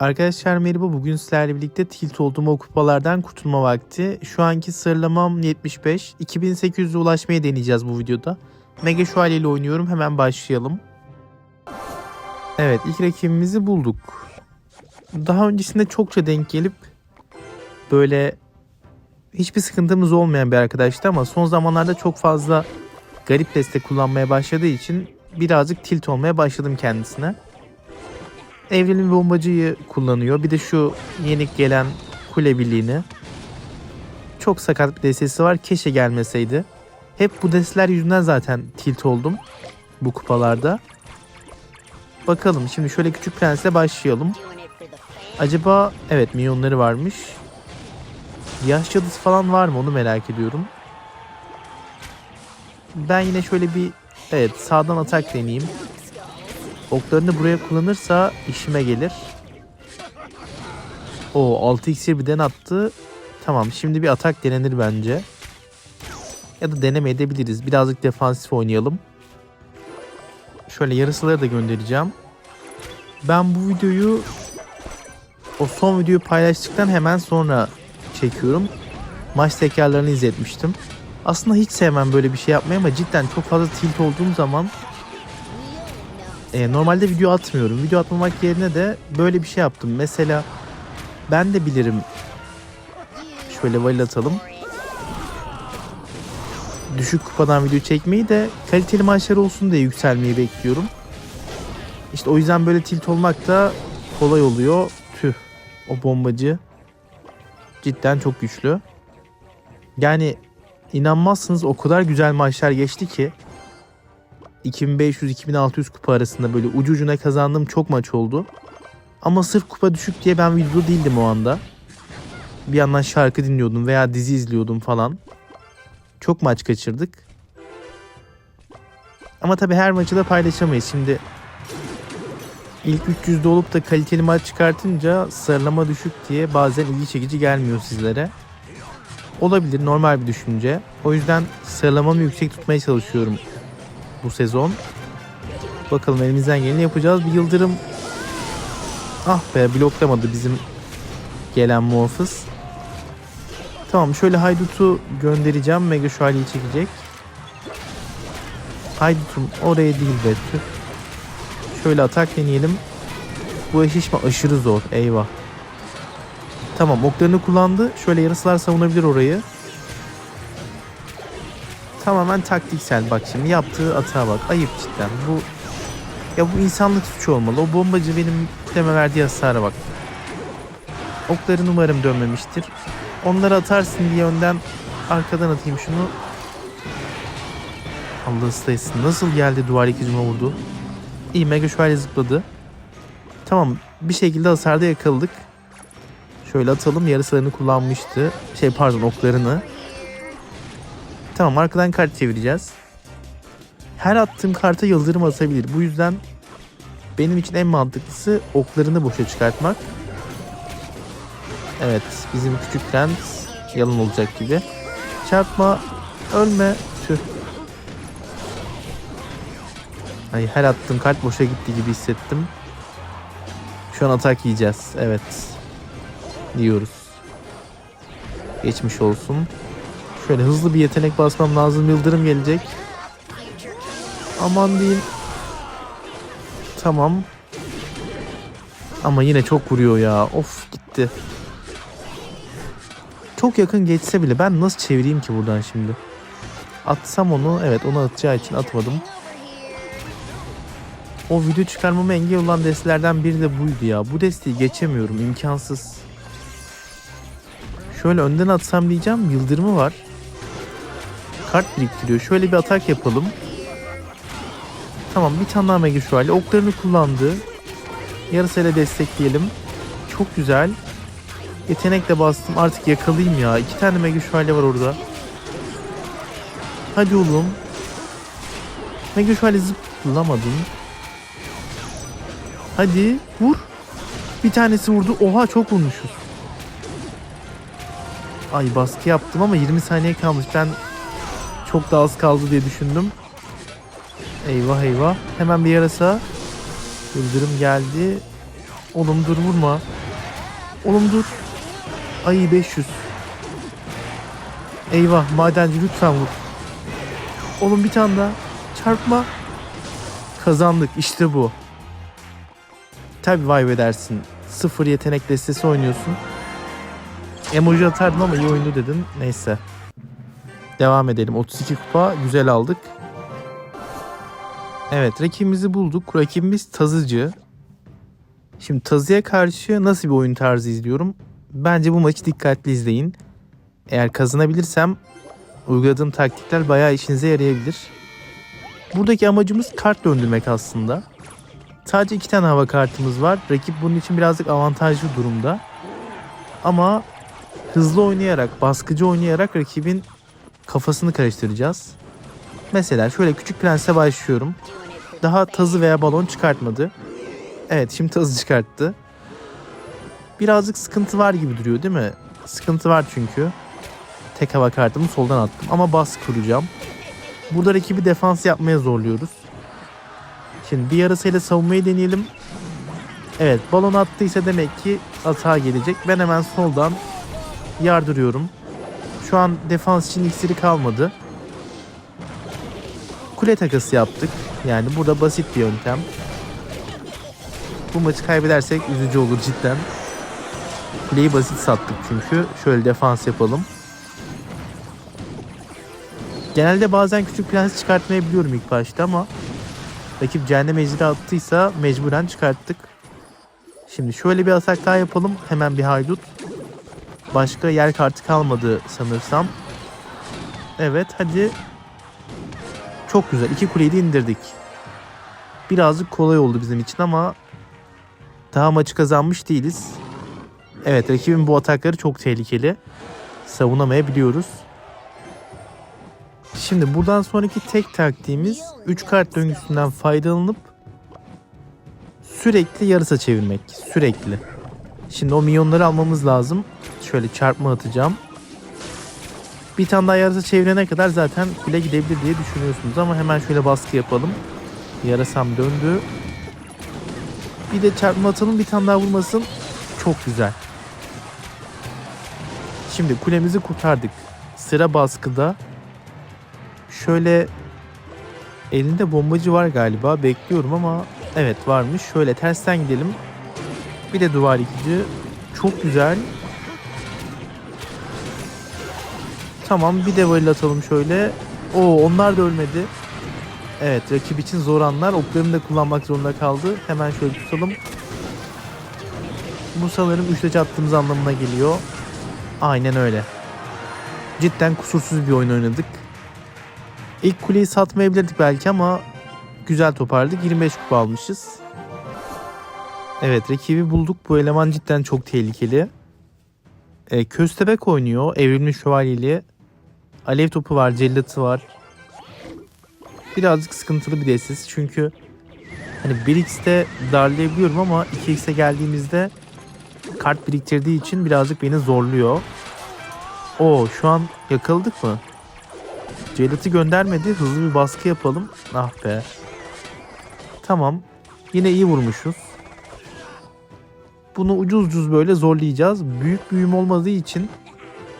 Arkadaşlar merhaba bugün sizlerle birlikte tilt olduğum o kupalardan kurtulma vakti. Şu anki sıralamam 75. 2800'e ulaşmaya deneyeceğiz bu videoda. Mega Şövalye ile oynuyorum hemen başlayalım. Evet ilk rakibimizi bulduk. Daha öncesinde çokça denk gelip böyle hiçbir sıkıntımız olmayan bir arkadaştı ama son zamanlarda çok fazla garip destek kullanmaya başladığı için birazcık tilt olmaya başladım kendisine. Evrenin bombacıyı kullanıyor. Bir de şu yeni gelen kule birliğini. Çok sakat bir destesi var. Keşke gelmeseydi. Hep bu desteler yüzünden zaten tilt oldum. Bu kupalarda. Bakalım şimdi şöyle küçük prensle başlayalım. Acaba evet milyonları varmış. Yaş cadısı falan var mı onu merak ediyorum. Ben yine şöyle bir evet sağdan atak deneyeyim. Oklarını buraya kullanırsa işime gelir. O 6 iksir birden attı. Tamam şimdi bir atak denenir bence. Ya da deneme edebiliriz. Birazcık defansif oynayalım. Şöyle yarısıları da göndereceğim. Ben bu videoyu o son videoyu paylaştıktan hemen sonra çekiyorum. Maç tekrarlarını izletmiştim. Aslında hiç sevmem böyle bir şey yapmayı ama cidden çok fazla tilt olduğum zaman e, normalde video atmıyorum. Video atmamak yerine de böyle bir şey yaptım. Mesela ben de bilirim. Şöyle valil atalım. Düşük kupadan video çekmeyi de kaliteli maçlar olsun diye yükselmeyi bekliyorum. İşte o yüzden böyle tilt olmak da kolay oluyor. Tüh. O bombacı cidden çok güçlü. Yani inanmazsınız o kadar güzel maçlar geçti ki 2500-2600 kupa arasında böyle ucu ucuna kazandığım çok maç oldu. Ama sırf kupa düşük diye ben videoda değildim o anda. Bir yandan şarkı dinliyordum veya dizi izliyordum falan. Çok maç kaçırdık. Ama tabii her maçı da paylaşamayız. Şimdi ilk 300'de olup da kaliteli maç çıkartınca sıralama düşük diye bazen ilgi çekici gelmiyor sizlere. Olabilir normal bir düşünce. O yüzden sıralamamı yüksek tutmaya çalışıyorum bu sezon. Bakalım elimizden geleni yapacağız. Bir yıldırım ah be bloklamadı bizim gelen muhafız. Tamam şöyle Haydut'u göndereceğim. Mega Şövalye'yi çekecek. Haydut'um oraya değil be tüh. Şöyle atak deneyelim. Bu eşleşme aşırı zor. Eyvah. Tamam oklarını kullandı. Şöyle yarısılar savunabilir orayı. Tamamen taktiksel bak şimdi yaptığı atağa bak. Ayıp cidden. Bu ya bu insanlık suçu olmalı. O bombacı benim kuleme verdiği hasara bak. Okların umarım dönmemiştir. Onları atarsın diye önden arkadan atayım şunu. Allah ıslayısın. Nasıl geldi duvar yıkıcıma vurdu. İyi Mega şöyle zıpladı. Tamam bir şekilde hasarda yakaladık. Şöyle atalım yarıslarını kullanmıştı. Şey pardon oklarını. Tamam arkadan kart çevireceğiz. Her attığım karta yıldırım atabilir. Bu yüzden benim için en mantıklısı oklarını boşa çıkartmak. Evet bizim küçük prens yalan olacak gibi. Çarpma ölme tüh. Ay her attığım kart boşa gitti gibi hissettim. Şu an atak yiyeceğiz. Evet. Diyoruz. Geçmiş olsun. Şöyle hızlı bir yetenek basmam lazım. Yıldırım gelecek. Aman diyeyim. Tamam. Ama yine çok vuruyor ya. Of gitti. Çok yakın geçse bile ben nasıl çevireyim ki buradan şimdi? Atsam onu. Evet onu atacağı için atmadım. O video çıkarmama engel olan destelerden biri de buydu ya. Bu desteği geçemiyorum. imkansız. Şöyle önden atsam diyeceğim. Yıldırımı var kart biriktiriyor. Şöyle bir atak yapalım. Tamam bir tane daha Mega Şövalye. Oklarını kullandı. Yarısıyla destekleyelim. Çok güzel. Yetenekle bastım. Artık yakalayayım ya. İki tane Mega Şövalye var orada. Hadi oğlum. Mega Şövalye zıplamadın. Hadi vur. Bir tanesi vurdu. Oha çok vurmuşuz. Ay baskı yaptım ama 20 saniye kalmış. Ben çok da az kaldı diye düşündüm. Eyvah eyvah. Hemen bir yarasa. Yıldırım geldi. Oğlum dur vurma. Oğlum dur. Ay 500. Eyvah madenci lütfen vur. Oğlum bir tane daha. Çarpma. Kazandık işte bu. Tabi vay be dersin. Sıfır yetenek destesi oynuyorsun. Emoji atardım ama iyi oyundu dedin. Neyse. Devam edelim. 32 kupa güzel aldık. Evet rakibimizi bulduk. Rakibimiz Tazıcı. Şimdi Tazı'ya karşı nasıl bir oyun tarzı izliyorum? Bence bu maçı dikkatli izleyin. Eğer kazanabilirsem uyguladığım taktikler bayağı işinize yarayabilir. Buradaki amacımız kart döndürmek aslında. Sadece iki tane hava kartımız var. Rakip bunun için birazcık avantajlı durumda. Ama hızlı oynayarak, baskıcı oynayarak rakibin kafasını karıştıracağız. Mesela şöyle küçük prense başlıyorum. Daha tazı veya balon çıkartmadı. Evet şimdi tazı çıkarttı. Birazcık sıkıntı var gibi duruyor değil mi? Sıkıntı var çünkü. Tek hava kartımı soldan attım ama baskı kuracağım. Burada rakibi defans yapmaya zorluyoruz. Şimdi bir yarısıyla savunmayı deneyelim. Evet balon attıysa demek ki hata gelecek. Ben hemen soldan yardırıyorum. Şu an defans için iksiri kalmadı. Kule takası yaptık. Yani burada basit bir yöntem. Bu maçı kaybedersek üzücü olur cidden. Kuleyi basit sattık çünkü. Şöyle defans yapalım. Genelde bazen küçük prens çıkartmayabiliyorum ilk başta ama rakip cehennem ejderi attıysa mecburen çıkarttık. Şimdi şöyle bir atak daha yapalım. Hemen bir haydut. Başka yer kartı kalmadı sanırsam. Evet hadi. Çok güzel. İki kuleyi de indirdik. Birazcık kolay oldu bizim için ama daha maçı kazanmış değiliz. Evet rakibin bu atakları çok tehlikeli. Savunamayabiliyoruz. Şimdi buradan sonraki tek taktiğimiz 3 kart döngüsünden faydalanıp sürekli yarısa çevirmek. Sürekli. Şimdi o milyonları almamız lazım. Şöyle çarpma atacağım. Bir tane daha yarısa çevirene kadar zaten kule gidebilir diye düşünüyorsunuz ama hemen şöyle baskı yapalım. Yarasam döndü. Bir de çarpma atalım bir tane daha vurmasın. Çok güzel. Şimdi kulemizi kurtardık. Sıra baskıda. Şöyle elinde bombacı var galiba. Bekliyorum ama evet varmış. Şöyle tersten gidelim. Bir de duvar yıkıcı. Çok güzel. Tamam bir de varil atalım şöyle. Oo onlar da ölmedi. Evet rakip için zor anlar. Oklarını da kullanmak zorunda kaldı. Hemen şöyle tutalım. Bu sanırım üçte attığımız anlamına geliyor. Aynen öyle. Cidden kusursuz bir oyun oynadık. İlk kuleyi satmayabilirdik belki ama güzel toparladık. 25 kupa almışız. Evet rakibi bulduk. Bu eleman cidden çok tehlikeli. E, köstebek oynuyor. Evrimli şövalyeli. Alev topu var. Cellatı var. Birazcık sıkıntılı bir desiz. Çünkü hani 1x'te darlayabiliyorum ama 2x'e geldiğimizde kart biriktirdiği için birazcık beni zorluyor. O şu an yakaladık mı? Cellat'ı göndermedi. Hızlı bir baskı yapalım. Ah be. Tamam. Yine iyi vurmuşuz. Bunu ucuz ucuz böyle zorlayacağız. Büyük büyüm olmadığı için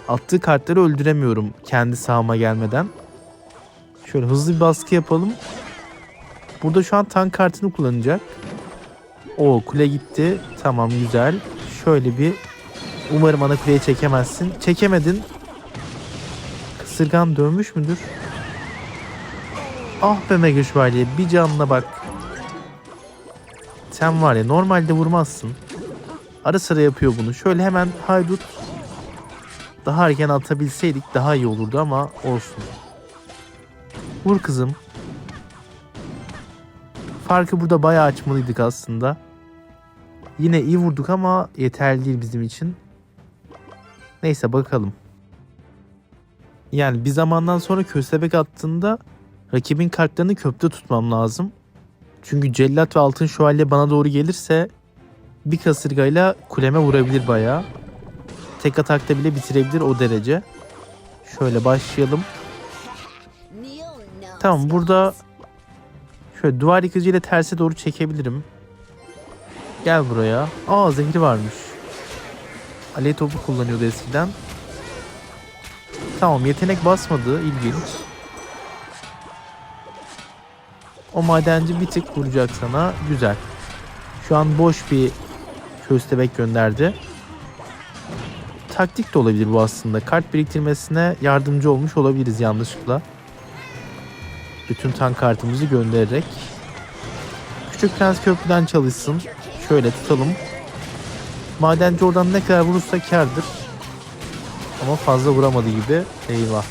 attığı kartları öldüremiyorum kendi sahama gelmeden. Şöyle hızlı bir baskı yapalım. Burada şu an tank kartını kullanacak. O kule gitti. Tamam güzel. Şöyle bir umarım ana kuleye çekemezsin. Çekemedin. Kısırgan dönmüş müdür? Ah be Mega Şövalye bir canına bak. Sen var ya normalde vurmazsın. Ara sıra yapıyor bunu. Şöyle hemen haydut daha erken atabilseydik daha iyi olurdu ama olsun. Vur kızım. Farkı burada bayağı açmalıydık aslında. Yine iyi vurduk ama yeterli değil bizim için. Neyse bakalım. Yani bir zamandan sonra köstebek attığında rakibin kartlarını köprüde tutmam lazım. Çünkü cellat ve altın şövalye bana doğru gelirse bir kasırgayla kuleme vurabilir bayağı. Tek atakta bile bitirebilir o derece. Şöyle başlayalım. Tamam burada şöyle duvar yıkıcı ile terse doğru çekebilirim. Gel buraya. Aa zehri varmış. Alev topu kullanıyordu eskiden. Tamam yetenek basmadı. İlginç. O madenci bir tık vuracak sana. Güzel. Şu an boş bir köstebek gönderdi. Taktik de olabilir bu aslında. Kart biriktirmesine yardımcı olmuş olabiliriz yanlışlıkla. Bütün tank kartımızı göndererek. Küçük Prens köprüden çalışsın. Şöyle tutalım. Madenci oradan ne kadar vurursa kardır. Ama fazla vuramadı gibi. Eyvah.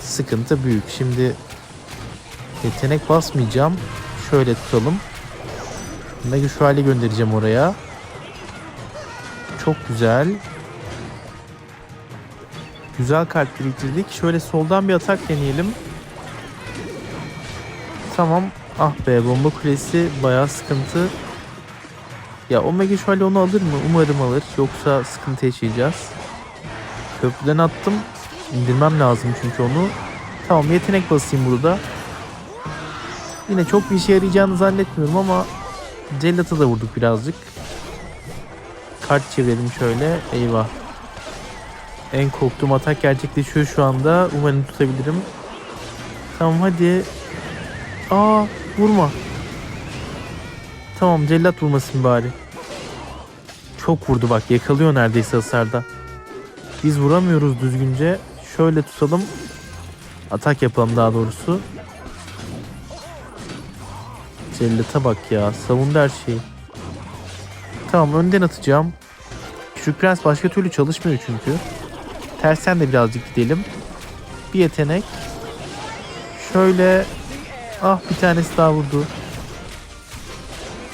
Sıkıntı büyük. Şimdi yetenek basmayacağım. Şöyle tutalım. Mega şövalye göndereceğim oraya. Çok güzel. Güzel kart biriktirdik. Şöyle soldan bir atak deneyelim. Tamam. Ah be bomba kulesi bayağı sıkıntı. Ya Omega şöyle onu alır mı? Umarım alır. Yoksa sıkıntı yaşayacağız. Köprüden attım. İndirmem lazım çünkü onu. Tamam yetenek basayım burada. Yine çok bir işe yarayacağını zannetmiyorum ama Cellat'a da vurduk birazcık. Kart çevirelim şöyle. Eyvah. En korktuğum atak gerçekleşiyor şu anda. Umarım tutabilirim. Tamam hadi. Aa vurma. Tamam cellat vurmasın bari. Çok vurdu bak yakalıyor neredeyse hasarda. Biz vuramıyoruz düzgünce. Şöyle tutalım. Atak yapalım daha doğrusu. Cellata bak ya. Savundu her şeyi. Tamam önden atacağım. Küçük Prens başka türlü çalışmıyor çünkü. Tersten de birazcık gidelim. Bir yetenek. Şöyle. Ah bir tanesi daha vurdu.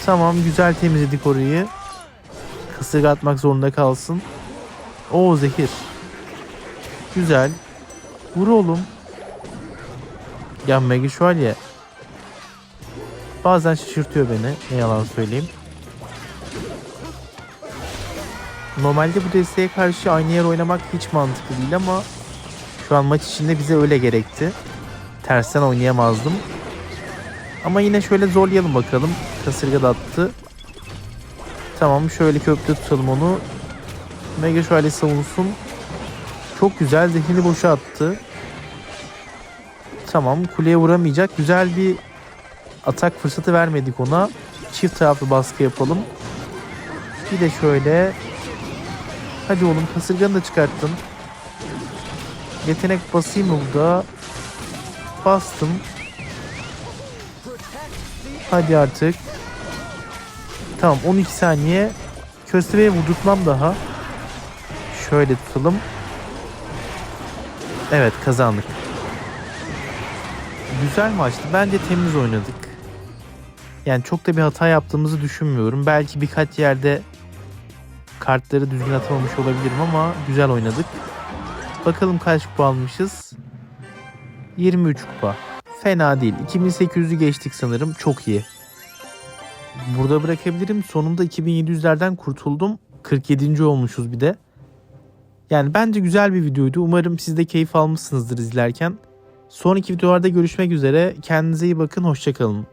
Tamam güzel temizledik orayı. Kasırga atmak zorunda kalsın. O zehir. Güzel. Vur oğlum. Ya Mega Şövalye. Bazen şaşırtıyor beni. Ne yalan söyleyeyim. Normalde bu desteğe karşı aynı yer oynamak hiç mantıklı değil ama şu an maç içinde bize öyle gerekti. Tersten oynayamazdım. Ama yine şöyle zorlayalım bakalım. Kasırga da attı. Tamam şöyle köprüde tutalım onu. Mega şöyle savunsun. Çok güzel zehrini boşa attı. Tamam kuleye vuramayacak. Güzel bir atak fırsatı vermedik ona. Çift taraflı baskı yapalım. Bir de şöyle. Hadi oğlum kasırganı da çıkarttın. Yetenek basayım burada? Bastım. Hadi artık. Tamam 12 saniye. Köstebeğe vurdurtmam daha. Şöyle tutalım. Evet kazandık. Güzel maçtı. Bence temiz oynadık. Yani çok da bir hata yaptığımızı düşünmüyorum. Belki birkaç yerde kartları düzgün atamamış olabilirim ama güzel oynadık. Bakalım kaç kupa almışız. 23 kupa. Fena değil. 2800'ü geçtik sanırım. Çok iyi. Burada bırakabilirim. Sonunda 2700'lerden kurtuldum. 47. olmuşuz bir de. Yani bence güzel bir videoydu. Umarım siz de keyif almışsınızdır izlerken. Sonraki videolarda görüşmek üzere. Kendinize iyi bakın. Hoşçakalın.